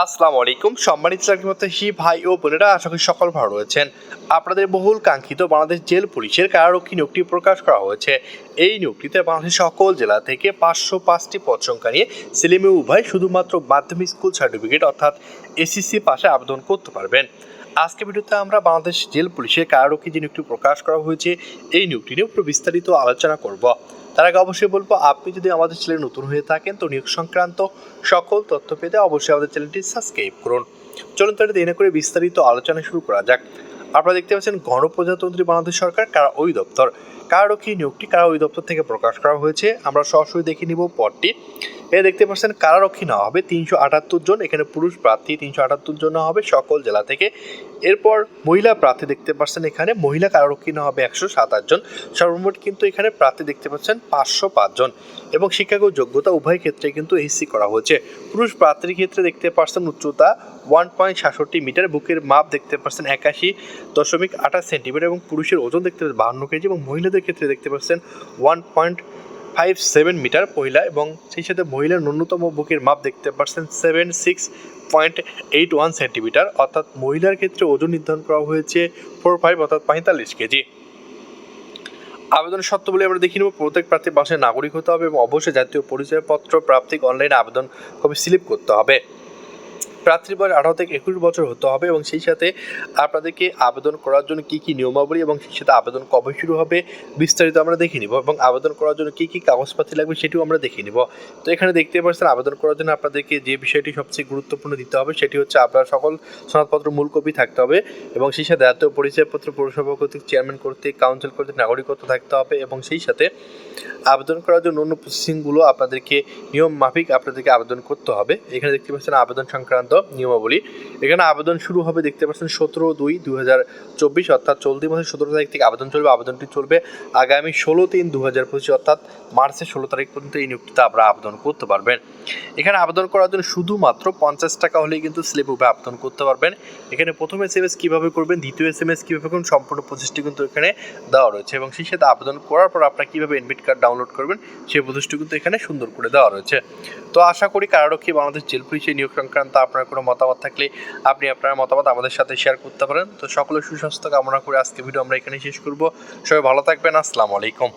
আসসালামু আলাইকুম। সম্মানিত চাকরিমত্তাসী ভাই ও বোনেরা, আশা করি সকল ভালো রয়েছেন। আপনাদের বহুল কাঙ্ক্ষিত বাংলাদেশ জেল পুলিশের কারারক্ষী নিয়োগটি প্রকাশ করা হয়েছে। এই নিয়োগটিতে বাংলাদেশের সকল জেলা থেকে পাঁচশো পাঁচটি পদ সংখ্যা নিয়ে ছেলেমে উভয় শুধুমাত্র মাধ্যমিক স্কুল সার্টিফিকেট, অর্থাৎ এসিসি পাশে আবেদন করতে পারবেন। আজকে ভিডিওতে আমরা বাংলাদেশ জেল পুলিশের কারারক্ষী যে নিয়োগটি প্রকাশ করা হয়েছে, এই নিয়োগটি নিয়ে বিস্তারিত আলোচনা করব। তার আগে অবশ্যই বলব, আপনি যদি আমাদের চ্যানেল নতুন হয়ে থাকেন, তো নিয়োগ সংক্রান্ত সকল তথ্য পেতে অবশ্যই আমাদের চ্যানেলটি সাবস্ক্রাইব করুন। চলুন তাহলে দেরি করে বিস্তারিত আলোচনা শুরু করা যাক। আপনারা দেখতে পাচ্ছেন গণপ্রজাতন্ত্রী বাংলাদেশ সরকার, কারা অধিদপ্তর কারারক্ষী নিয়োগটি, কারা দপ্তর থেকে প্রকাশ করা হয়েছে, আমরা সরাসরি দেখে নিব পদটি। এ দেখতে পাচ্ছেন কারারক্ষী নেওয়া হবে? তিনশো আটাত্তর জন, এখানে পুরুষ প্রার্থী তিনশো আটাত্তর জন হবে সকল জেলা থেকে। এরপর মহিলা প্রার্থী দেখতে পাচ্ছেন এখানে, মহিলা কারারক্ষী নেওয়া হবে? একশো সাতাশ জন। সর্বমোট কিন্তু এখানে প্রার্থী দেখতে পাচ্ছেন পাঁচশো পাঁচজন এবং শিক্ষাগত যোগ্যতা উভয় ক্ষেত্রে কিন্তু এসসি করা হয়েছে। পুরুষ প্রার্থীর ক্ষেত্রে দেখতে পাচ্ছেন উচ্চতা ওয়ান পয়েন্ট সাতষট্টি মিটার, বুকের মাপ দেখতে পাচ্ছেন একাশি। দশমিক আঠাশ সেন্টিমিটার এবং পুরুষের ওজন দেখতে পাচ্ছেন বাহান্ন কেজি এবং মহিলাদের ক্ষেত্রে দেখতে পাচ্ছেন one point five seven metre মহিলা এবং সেই সাথে মহিলার ন্যূনতম বুকের মাপ দেখতে পাচ্ছেন seven six point eight one centimetre. অর্থাৎ মহিলার ক্ষেত্রে ওজন নির্ধারণ করা হয়েছে ফোর ফাইভ অর্থাৎ পঁয়তাল্লিশ কেজি। আবেদন শর্ত বলে আমরা দেখে নেব, প্রত্যেক প্রার্থী বাসের নাগরিক হতে হবে এবং অবশ্যই জাতীয় পরিচয়পত্র প্রাপ্তিক অনলাইনে আবেদন কপি স্লিপ করতে হবে। প্রার্থীর বয়স আঠারো থেকে একুশ বছর হতে হবে এবং সেই সাথে আপনাদেরকে আবেদন করার জন্য কী কী নিয়মাবলী এবং সেই সাথে আবেদন কবে শুরু হবে বিস্তারিত আমরা দেখে নিব এবং আবেদন করার জন্য কী কী কাগজপাতি লাগবে সেটিও আমরা দেখে নিব। তো এখানে দেখতে পাচ্ছেন আবেদন করার জন্য আপনাদেরকে যে বিষয়টি সবচেয়ে গুরুত্বপূর্ণ দিতে হবে সেটি হচ্ছে আপনার সকল সনদপত্র, মূল কপি থাকতে হবে এবং সেই সাথে জাতীয় পরিচয়পত্র, পৌরসভা কর্তৃক চেয়ারম্যান কর্তৃক, কাউন্সিল কর্তৃক, নাগরিকত্ব থাকতে হবে এবং সেই সাথে আবেদন করার জন্য অন্য প্রসেসিংগুলো আপনাদেরকে নিয়ম মাফিক আপনাদেরকে আবেদন করতে হবে। এখানে দেখতে পাচ্ছেন আবেদন সংক্রান্ত নিয়মাবলী। এখানে আবেদন শুরু হবে, দেখতে পাচ্ছেন সতেরো দুই দু হাজার চব্বিশ, অর্থাৎ চলতি মাসের সতেরো তারিখ থেকে আবেদন চলবে, আবেদনটি চলবে আগামী ষোলো তিন দু হাজার পঁচিশ, অর্থাৎ মার্চের ষোলো তারিখ পর্যন্ত এই নিয়োগটিতে আপনারা আবেদন করতে পারবেন। এখানে আবেদন করার জন্য শুধুমাত্র পঞ্চাশ টাকা হলেই কিন্তু স্লিপ আবেদন করতে পারবেন। এখানে প্রথম এস এম এস কীভাবে করবেন, দ্বিতীয় এস এম এস কীভাবে করবেন, সম্পূর্ণ প্রসেসটি কিন্তু এখানে দেওয়া রয়েছে এবং সেই সাথে আবেদন করার পর আপনারা কীভাবে এনবিট কার্ড ডাউনলোড করবেন, সেই প্রসেসটি কিন্তু এখানে সুন্দর করে দেওয়া রয়েছে। তো আশা করি কারারক্ষী বাংলাদেশ জেল পুলিশের নিয়োগ সংক্রান্ত আপনার কোনো মতামত থাকলে আপনি আপনার মতামত আমাদের সাথে শেয়ার করতে পারেন। তো সকলের সুস্বাস্থ্য কামনা করে আজকে ভিডিও আমরা এখানে শেষ করব। সবাই ভালো থাকবেন। আসসালামু আলাইকুম।